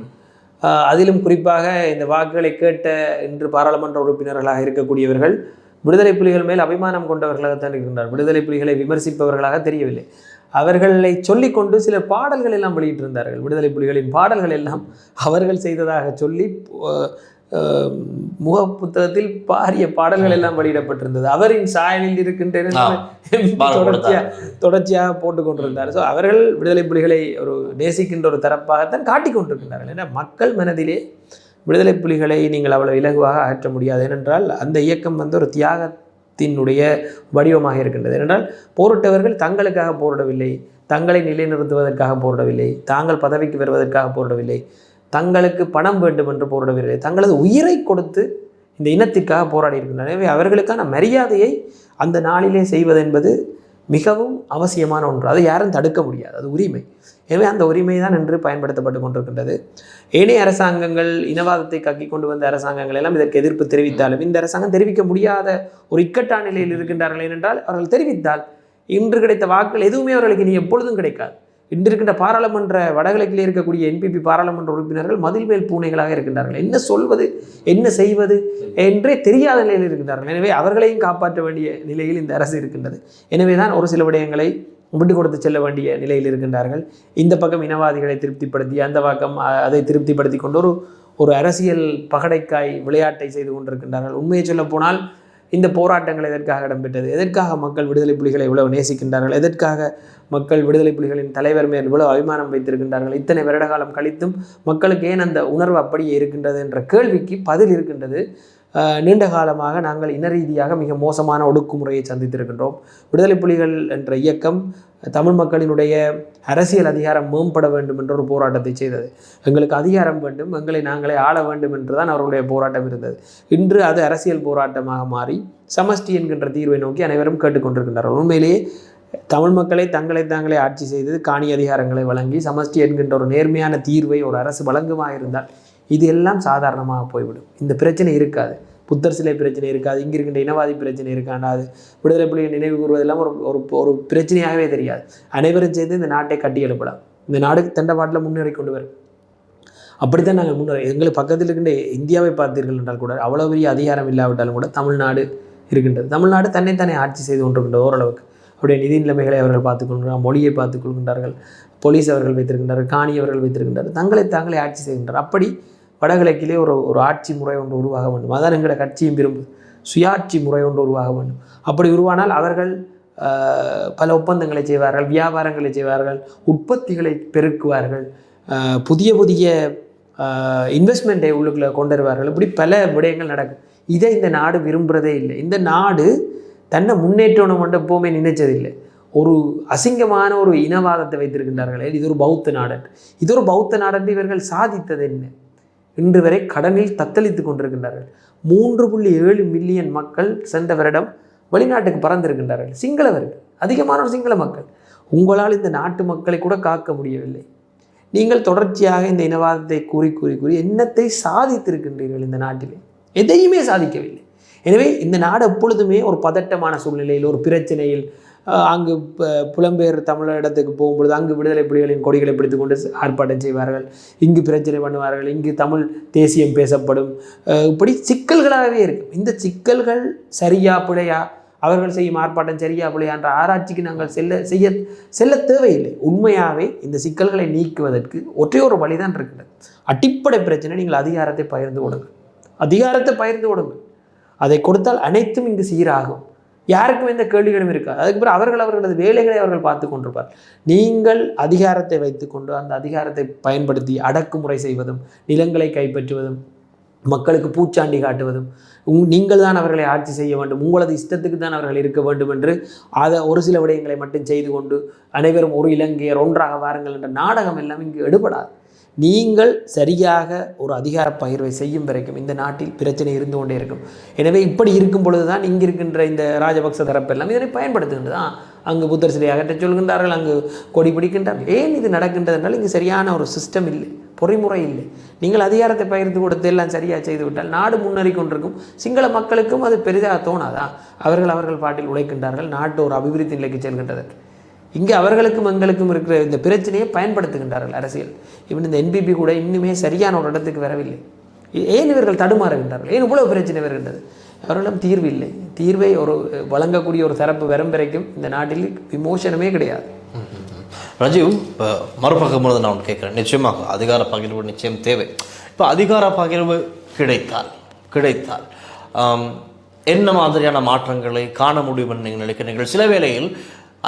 அதிலும் குறிப்பாக இந்த வாக்குகளை கேட்ட இன்று பாராளுமன்ற உறுப்பினர்களாக இருக்கக்கூடியவர்கள் விடுதலை புலிகள் மேல் அபிமானம் கொண்டவர்களாகத்தான் இருக்கின்றார் விடுதலை புலிகளை விமர்சிப்பவர்களாக தெரியவில்லை. அவர்களை சொல்லிக்கொண்டு சில பாடல்கள் எல்லாம் வெளியிட்டிருந்தார்கள். விடுதலை புலிகளின் பாடல்கள் எல்லாம் அவர்கள் செய்ததாக சொல்லி முக புத்தகத்தில் பாரிய பாடல்கள் எல்லாம் வெளியிடப்பட்டிருந்தது. அவரின் சாயலில் இருக்கின்ற ஆ. பாரத் *laughs* தொடர்ச்சியா தொடர்ச்சியாக போட்டு கொண்டிருந்தார் ஸோ அவர்கள் விடுதலை புலிகளை ஒரு நேசிக்கின்ற ஒரு தரப்பாகத்தான் காட்டிக் கொண்டிருக்கின்றார்கள் ஏன்னா மக்கள் மனதிலே விடுதலை புலிகளை நீங்கள் அவ்வளவு இலகுவாக அகற்ற முடியாது. ஏனென்றால் அந்த இயக்கம் வந்து ஒரு தியாகத்தினுடைய வடிவமாக இருக்கின்றது. ஏனென்றால் போரிட்டவர்கள் தங்களுக்காக போரிடவில்லை. தங்களை நிலைநிறுத்துவதற்காக போரிடவில்லை. தாங்கள் பதவிக்கு வருவதற்காக போரிடவில்லை. தங்களுக்கு பணம் வேண்டும் என்று போரிடவில்லை தங்களது உயிரை கொடுத்து இந்த இனத்திற்காக போராடி இருக்கின்றனர். எனவே அவர்களுக்கான மரியாதையை அந்த நாளிலே செய்வது என்பது மிகவும் அவசியமான ஒன்று. அதை யாரும் தடுக்க முடியாது அது உரிமை. எனவே அந்த உரிமை தான் என்று பயன்படுத்தப்பட்டு கொண்டிருக்கின்றது. ஏனைய அரசாங்கங்கள் இனவாதத்தை கக்கி கொண்டு வந்த அரசாங்கங்கள் எல்லாம் இதற்கு எதிர்ப்பு தெரிவித்தாலும் இந்த அரசாங்கம் தெரிவிக்க முடியாத ஒரு இக்கட்டான நிலையில் இருக்கின்றார்கள். ஏனென்றால் அவர்கள் தெரிவித்தால் இன்று கிடைத்த வாக்குகள் எதுவுமே அவர்களுக்கு இனி எப்பொழுதும் கிடைக்காது. இன்று இருக்கின்ற பாராளுமன்ற வடகிழக்கில் இருக்கக்கூடிய என்பிபி பாராளுமன்ற உறுப்பினர்கள் மதில் மேல் பூனைகளாக இருக்கின்றார்கள். என்ன சொல்வது? என்ன செய்வது? என்றே தெரியாத நிலையில் இருக்கின்றார்கள். எனவே அவர்களையும் காப்பாற்ற வேண்டிய நிலையில் இந்த அரசு இருக்கின்றது. எனவே தான் ஒரு சில விடயங்களை விட்டு கொடுத்து செல்ல வேண்டிய நிலையில் இருக்கின்றார்கள். இந்த பக்கம் இனவாதிகளை திருப்திப்படுத்தி அந்த பக்கம் அதை திருப்திப்படுத்தி கொண்டு ஒரு ஒரு அரசியல் பகடைக்காய் விளையாட்டை செய்து கொண்டிருக்கின்றார்கள். உண்மையை சொல்ல போனால் இந்த போராட்டங்கள் எதற்காக இடம்பெற்றது? எதற்காக மக்கள் விடுதலை புலிகளை இவ்வளவு நேசிக்கின்றார்கள்? எதற்காக மக்கள் விடுதலை புலிகளின் தலைவர் மேல் இவ்வளவு அபிமானம் வைத்திருக்கின்றார்கள்? இத்தனை வருட காலம் கழித்தும் மக்களுக்கு ஏன் அந்த உணர்வு அப்படியே இருக்கின்றது என்ற கேள்விக்கு பதில் இருக்கின்றது. நீண்ட காலமாக நாங்கள் இன ரீதியாக மிக மோசமான ஒடுக்குமுறையை சந்தித்திருக்கின்றோம். விடுதலை புலிகள் என்ற இயக்கம் தமிழ் மக்களினுடைய அரசியல் அதிகாரம் மேம்பட வேண்டும் என்ற ஒரு போராட்டத்தை செய்தது. எங்களுக்கு அதிகாரம் வேண்டும் எங்களை நாங்களே ஆள வேண்டும் என்றுதான் அவர்களுடைய போராட்டம் இருந்தது. இன்று அது அரசியல் போராட்டமாக மாறி சமஷ்டி என்கின்ற தீர்வை நோக்கி அனைவரும் கேட்டுக்கொண்டிருக்கின்றார்கள். உண்மையிலேயே தமிழ் மக்களை தங்களை தாங்களே ஆட்சி செய்து காணி அதிகாரங்களை வழங்கி சமஷ்டி என்கின்ற ஒரு நேர்மையான தீர்வை ஒரு அரசு வழங்குமா இருந்தால் இது எல்லாம் சாதாரணமாக போய்விடும். இந்த பிரச்சனை இருக்காது. புத்தர் சிலை பிரச்சனை இருக்காது. இங்கே இருக்கின்ற இனவாதி பிரச்சனை இருக்காண்டாது. விடுதலை புலியை நினைவு கூறுவதெல்லாம் ஒரு ஒரு ஒரு பிரச்சனையாகவே தெரியாது. அனைவரும் சேர்ந்து இந்த நாட்டை கட்டி எழுப்பலாம். இந்த நாடு தண்டபாட்டில் முன்னேறி கொண்டு வரும். அப்படித்தான் நாங்கள் முன்னேறி எங்களுக்கு பக்கத்தில் இருக்கின்ற இந்தியாவை பார்த்தீர்கள் என்றால் கூட அவ்வளோ பெரிய அதிகாரம் இல்லாவிட்டாலும் கூட தமிழ்நாடு இருக்கின்றது. தமிழ்நாடு தன்னைத்தானே ஆட்சி செய்து கொண்டிருக்கின்ற ஓரளவுக்கு. அவருடைய நிதி நிலைமைகளை அவர்கள் பார்த்துக்கொள்கிறார் மொழியை பார்த்துக் கொள்கின்றார்கள் போலீஸ் அவர்கள் வைத்திருக்கின்றார்கள். காணி அவர்கள் வைத்திருக்கின்றார்கள். தங்களை தாங்களே ஆட்சி செய்கின்றார். அப்படி வடகிழக்கிலே ஒரு ஒரு ஆட்சி முறை ஒன்று உருவாக வேண்டும். அதான் எங்களோட கட்சியும் விரும்பு. சுயாட்சி முறை ஒன்று உருவாக வேண்டும். அப்படி உருவானால் அவர்கள் பல ஒப்பந்தங்களை செய்வார்கள் வியாபாரங்களை செய்வார்கள் உற்பத்திகளை பெருக்குவார்கள் புதிய புதிய இன்வெஸ்ட்மெண்ட்டை உள்ளுக்குள்ளே கொண்டு வருவார்கள். இப்படி பல விடயங்கள் நடக்கும். இதை இந்த நாடு விரும்புகிறதே இல்லை. இந்த நாடு தன்னை முன்னேற்றணும் மட்டும் எப்போவுமே நினைச்சதில்லை. ஒரு அசிங்கமான ஒரு இனவாதத்தை வைத்திருக்கின்றார்களே இது ஒரு பௌத்த நாடன் இது ஒரு பௌத்த நாடன் இவர்கள் சாதித்தது என்ன? இன்று வரை கடனில் தத்தளித்து கொண்டிருக்கின்றார்கள். மூன்று புள்ளி ஏழு மில்லியன் மக்கள் சென்ற வருடம் வெளிநாட்டுக்கு பறந்திருக்கின்றார்கள். சிங்களவர்கள் அதிகமான ஒரு சிங்கள மக்கள். உங்களால் இந்த நாட்டு மக்களை கூட காக்க முடியவில்லை. நீங்கள் தொடர்ச்சியாக இந்த இனவாதத்தை கூறி கூறி கூறி என்னத்தை சாதித்திருக்கின்றீர்கள் இந்த நாட்டிலே? எதையுமே சாதிக்கவில்லை. எனவே இந்த நாடு எப்பொழுதுமே ஒரு பதட்டமான சூழ்நிலையில் ஒரு பிரச்சனையில் அங்கு புலம்பெயர் புலம்பெயர் தமிழரிடத்துக்கு போகும்பொழுது அங்கு விடுதலை புலிகளின் கொடிகளை பிடித்துக்கொண்டு ஆர்ப்பாட்டம் செய்வார்கள். இங்கு பிரச்சனை பண்ணுவார்கள். இங்கு தமிழ் தேசியம் பேசப்படும். இப்படி சிக்கல்களாகவே இருக்கும். இந்த சிக்கல்கள் சரியா பிழையா? அவர்கள் செய்யும் ஆர்ப்பாட்டம் சரியா பிழையா என்ற ஆராய்ச்சிக்கு நாங்கள் செல்ல செய்ய செல்ல தேவையில்லை. உண்மையாகவே இந்த சிக்கல்களை நீக்குவதற்கு ஒற்றை ஒரு வழிதான் இருக்கிறது அடிப்படை பிரச்சனை நீங்கள் அதிகாரத்தை பகிர்ந்து கொடுங்கள். அதிகாரத்தை பகிர்ந்து கொடுங்கள். அதை கொடுத்தால் அனைத்தும் இங்கு சீராகும். யாருக்கும் எந்த கேள்விகளும் இருக்காது. அதுக்கு பிறகு அவர்கள் அவர்களது வேலைகளை அவர்கள் பார்த்து கொண்டிருப்பார். நீங்கள் அதிகாரத்தை வைத்துக்கொண்டு அந்த அதிகாரத்தை பயன்படுத்தி அடக்குமுறை செய்வதும் நிலங்களை கைப்பற்றுவதும் மக்களுக்கு பூச்சாண்டி காட்டுவதும் உங் நீங்கள் தான் அவர்களை ஆட்சி செய்ய வேண்டும் உங்களது இஷ்டத்துக்கு தான் அவர்கள் இருக்க வேண்டும் என்று அதை ஒரு சில விடயங்களை மட்டும் செய்து கொண்டு அனைவரும் ஒரு இலங்கையர் ஒன்றாக வாருங்கள் என்ற நாடகம் எல்லாம் இங்கு எடுபடாது. நீங்கள் சரியாக ஒரு அதிகார பகிர்வை செய்யும் வரைக்கும் இந்த நாட்டில் பிரச்சனை இருந்து கொண்டே இருக்கும். எனவே இப்படி இருக்கும் பொழுது தான் இங்கே இருக்கின்ற இந்த ராஜபக்ச தரப்பெல்லாம் இதனை பயன்படுத்துகின்றது? தான் அங்கு புத்தர் சிலை அகற்ற சொல்கின்றார்கள் அங்கு கொடி பிடிக்கின்றார்கள் ஏன் இது நடக்கின்றது என்றால் சரியான ஒரு சிஸ்டம் இல்லை பொறிமுறை இல்லை. நீங்கள் அதிகாரத்தை பகிர்ந்து கொடுத்து எல்லாம் சரியாக செய்து விட்டால் நாடு முன்னேறி கொண்டிருக்கும். சிங்கள மக்களுக்கும் அது பெரிதாக தோணாதா? அவர்கள் அவர்கள் பாட்டில் உழைக்கின்றார்கள் நாட்டு ஒரு அபிவிருத்தி நிலைக்கு செல்கின்றதற்கு இங்கே அவர்களுக்கும் எங்களுக்கும் இருக்கிற இந்த பிரச்சனையை பயன்படுத்துகின்றார்கள் அரசியல். இவன் இந்த என்பிபி கூட இன்னுமே சரியான ஒரு இடத்துக்கு வரவில்லை. ஏன் இவர்கள் தடுமாறுகின்றார்கள்? ஏன் இவ்வளவு பிரச்சனை வருகின்றது? அவர்களும் தீர்வு இல்லை. தீர்வை ஒரு வழங்கக்கூடிய ஒரு தரப்பு வரும் வரைக்கும் இந்த நாட்டில் விமோசனமே கிடையாது. ரஜீவ் இப்போ மறுபக்கம் இருந்து நான் ஒன்று கேட்குறேன். நிச்சயமாக அதிகார பகிர்வு நிச்சயம் தேவை. இப்போ அதிகார பகிர்வு கிடைத்தால் கிடைத்தால் என்ன மாதிரியான மாற்றங்களை காண முடியும் நீங்கள் நினைக்கிறீர்கள்? சில வேளையில்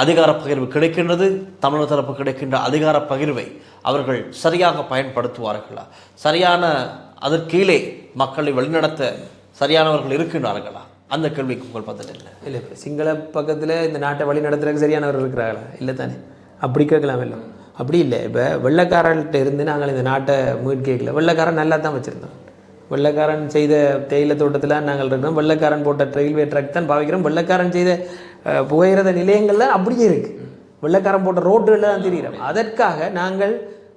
அதிகார பகிர்வு கிடைக்கின்றது தமிழர் தரப்பு கிடைக்கின்ற அதிகார பகிர்வை அவர்கள் சரியாக பயன்படுத்துவார்களா? சரியான அதற்கீழே மக்களை வழிநடத்த சரியானவர்கள் இருக்கின்றார்களா? அந்த கேள்விக்கு உங்கள் பதில் இல்லை இல்லை சிங்கள பக்கத்தில் இந்த நாட்டை வழி நடத்துறதுக்கு சரியானவர் இருக்கிறாங்களா இல்லை தானே? அப்படி கேட்கலாம் இல்லை. அப்படி இல்லை. இப்போ வெள்ளக்காரர்கிட்ட இருந்து நாங்கள் இந்த நாட்டை மீட்கல. வெள்ளைக்காரன் நல்லா தான் வச்சுருந்தோம் வெள்ளக்காரன் செய்த தேயிலை தோட்டத்தில் நாங்கள் இருக்கிறோம். வெள்ளைக்காரன் போட்ட ரயில்வே ட்ராக் தான் பாவிக்கிறோம். வெள்ளக்காரன் செய்த அஹ், புகையிரத நிலையங்கள்லாம் அப்படியே இருக்குது வெள்ளைக்காரன் போட்ட ரோட்டுகளில் தான் தெரிகிறோம் அதற்காக நாங்கள்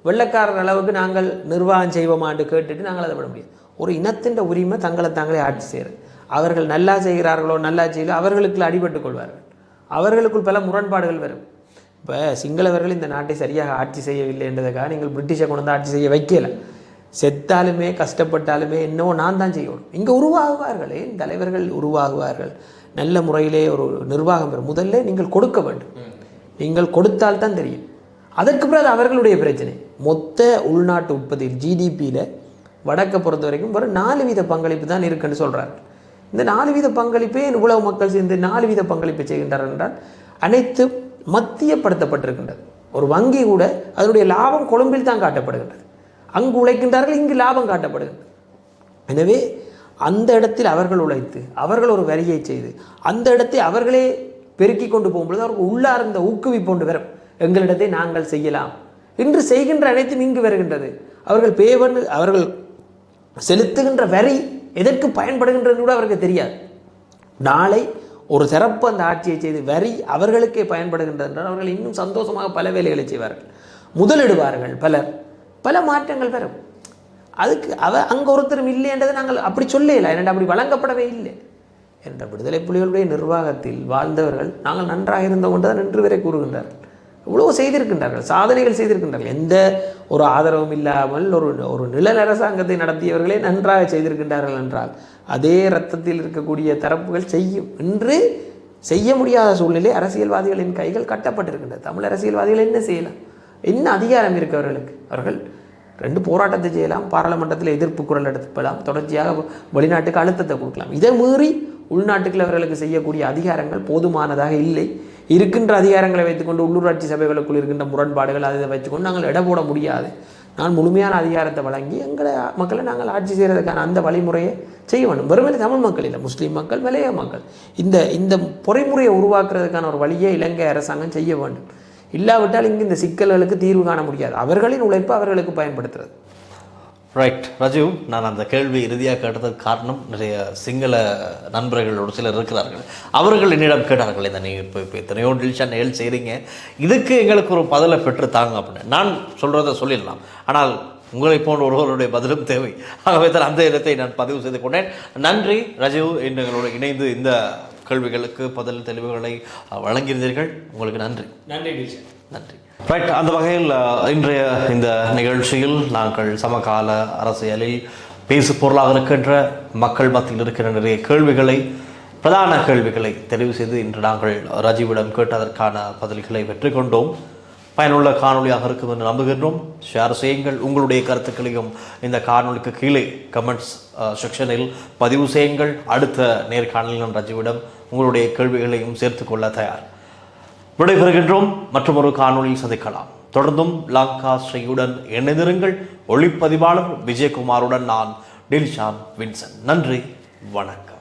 வெள்ளைக்காரர் அளவுக்கு நாங்கள் நிர்வாகம் செய்வோமான்னு கேட்டுட்டு நாங்கள் அதை விட முடியாது. ஒரு இனத்தின் உரிமை தங்களை தாங்களே ஆட்சி செய்கிறது அவர்கள் நல்லா செய்கிறார்களோ நல்லா செய்யலோ அவர்களுக்குள்ள அடிபட்டு கொள்வார்கள். அவர்களுக்குள் பல முரண்பாடுகள் வரும். இப்போ சிங்களவர்கள் இந்த நாட்டை சரியாக ஆட்சி செய்யவில்லை என்றதுக்காக நீங்கள் பிரிட்டிஷை கொண்டு வந்து ஆட்சி செய்ய வைக்கலை. செத்தாலுமே கஷ்டப்பட்டாலுமே என்னவோ நான் தான் செய்யணும். இங்கே உருவாகுவார்களே தலைவர்கள் உருவாகுவார்கள். நல்ல முறையிலே ஒரு நிர்வாகம் பெறும் முதல்ல நீங்கள் கொடுக்க வேண்டும். நீங்கள் கொடுத்தால் தான் தெரியும். அதற்கு பிறகு அவர்களுடைய பிரச்சனை. மொத்த உள்நாட்டு உற்பத்தியில் ஜிடிபியில் வடக்கை பொறுத்த வரைக்கும் ஒரு நாலு வீத பங்களிப்பு தான் இருக்குன்னு சொல்கிறார்கள் இந்த நாலு வீத பங்களிப்பே இவ்வளவு மக்கள் சேர்ந்து நாலு வீத பங்களிப்பு செய்கின்றார்கள் என்றால் அனைத்து மத்தியப்படுத்தப்பட்டிருக்கின்றது. ஒரு வங்கி கூட அதனுடைய லாபம் கொழும்பில் தான் காட்டப்படுகின்றது. அங்கு உழைக்கின்றார்கள் இங்கு லாபம் காட்டப்படுகிறது. எனவே அந்த இடத்தில் அவர்கள் உழைத்து அவர்கள் ஒரு வரியை செய்து அந்த இடத்தை அவர்களே பெருக்கி கொண்டு போகும்பொழுது அவர்கள் உள்ளார்ந்த ஊக்குவிப்பொண்டு வரும். எங்களிடத்தை நாங்கள் செய்யலாம். இன்று செய்கின்ற அனைத்தும் இங்கு வருகின்றது. அவர்கள் பேவன் அவர்கள் செலுத்துகின்ற வரி எதற்கு பயன்படுகின்றது கூட அவருக்கு தெரியாது. நாளை ஒரு சிறப்பு அந்த ஆட்சியை செய்து வரி அவர்களுக்கே பயன்படுகின்றது என்றால் அவர்கள் இன்னும் சந்தோஷமாக பல வேலைகளை செய்வார்கள். முதலிடுவார்கள் பலர். பல மாற்றங்கள் வரும். அதுக்கு அவ அங்கே ஒருத்தரும் இல்லை என்றதை நாங்கள் அப்படி சொல்லல. ஏன்னா அப்படி வழங்கப்படவே இல்லை. என்ற விடுதலை புலிகளுடைய நிர்வாகத்தில் வாழ்ந்தவர்கள் நாங்கள் நன்றாக இருந்தோம் தான் நின்று வரை கூறுகின்றார்கள். இவ்வளவு செய்திருக்கின்றார்கள். சாதனைகள் செய்திருக்கின்றார்கள். எந்த ஒரு ஆதரவும் இல்லாமல் ஒரு ஒரு நிழல் அரசாங்கத்தை நடத்தியவர்களே நன்றாக செய்திருக்கின்றார்கள் என்றால் அதே ரத்தத்தில் இருக்கக்கூடிய தரப்புகள் செய்யும். இன்று செய்ய முடியாத சூழ்நிலை அரசியல்வாதிகளின் கைகள் கட்டப்பட்டிருக்கின்றது. தமிழ் அரசியல்வாதிகள் என்ன செய்யலாம்? என்ன அதிகாரம் இருக்கு அவர்களுக்கு? அவர்கள் ரெண்டு போராட்டத்தை செய்யலாம் பாராளுமன்றத்தில் எதிர்ப்பு குரல் எடுத்துக்கலாம் தொடர்ச்சியாக வெளிநாட்டுக்கு அழுத்தத்தை கொடுக்கலாம். இதை மீறி உள்நாட்டுக்குள்ள அவர்களுக்கு செய்யக்கூடிய அதிகாரங்கள் போதுமானதாக இல்லை. இருக்கின்ற அதிகாரங்களை வைத்துக்கொண்டு உள்ளூராட்சி சபைகளுக்குள் இருக்கின்ற முரண்பாடுகள் அதை வச்சுக்கொண்டு நாங்கள் இட போட முடியாது. நான் முழுமையான அதிகாரத்தை வழங்கி எங்களை மக்களை நாங்கள் ஆட்சி செய்கிறதுக்கான அந்த வழிமுறையை செய்ய வேண்டும். வெறுமனே தமிழ் மக்கள் இல்லை முஸ்லீம் மக்கள் மலைய மக்கள். இந்த இந்த பொறைமுறையை உருவாக்குறதுக்கான ஒரு வழியை இலங்கை அரசாங்கம் செய்ய வேண்டும். இல்லாவிட்டால் இங்கு இந்த சிக்கல்களுக்கு தீர்வு காண முடியாது. அவர்களின் உழைப்பு அவர்களுக்கு பயன்படுத்துறது. ரைட் ரஜீவ் நான் அந்த கேள்வி இறுதியாக கேட்டதுக்கு காரணம் நிறைய சிங்கள நண்பர்கள் ஒரு சிலர் இருக்கிறார்கள். அவர்கள் என்னிடம் கேட்டார்கள் இந்த நீங்கள் இப்போ இப்போ எத்தனையோ டிலிஷன் நிகழ்ச்சி செய்கிறீங்க இதுக்கு எங்களுக்கு ஒரு பதிலை பெற்று தாங்க அப்படின்னு. நான் சொல்கிறத சொல்லிடலாம். ஆனால் உங்களை போன்ற ஒருவருடைய பதிலும் தேவை. ஆகவே தான் அந்த இடத்தை நான் பதிவு செய்து கொண்டேன். நன்றி ரஜீவ் எங்களோடு இணைந்து இந்த கேள்விகளுக்கு பதில் தெளிவுகளை வழங்கியிருந்தீர்கள். உங்களுக்கு நன்றி. நன்றி நன்றி. ரைட் அந்த வகையில் இன்றைய இந்த நிகழ்ச்சியில் நாங்கள் சமகால அரசியலில் பேசு பொருளாக இருக்கின்ற மக்கள் மத்தியில் இருக்கிற நிறைய கேள்விகளை பிரதான கேள்விகளை தெரிவு செய்து இன்று நாங்கள் ராஜீவிடம் கேட்டதற்கான பதில்களை பெற்றுக்கொண்டோம் பயனுள்ள காணொலியாக இருக்கும் என்று நம்புகின்றோம். ஷேர் செய்யுங்கள் உங்களுடைய கருத்துக்களையும் இந்த காணொலிக்கு கீழே கமெண்ட்ஸ் செக்ஷனில் uh, பதிவு செய்யுங்கள். அடுத்த நேர்காணலில் ராஜீவிடம் உங்களுடைய கேள்விகளையும் சேர்த்துக்கொள்ள தயார். விடைபெறுகின்றோம். மற்றும் ஒரு காணொலியில் சந்திக்கலாம். தொடர்ந்தும் லாங்கா ஸ்ரீயுடன் இணைந்திருங்கள். ஒளிப்பதிவாளர் விஜயகுமாருடன் நான் டில்ஷான் வின்சன். நன்றி வணக்கம்.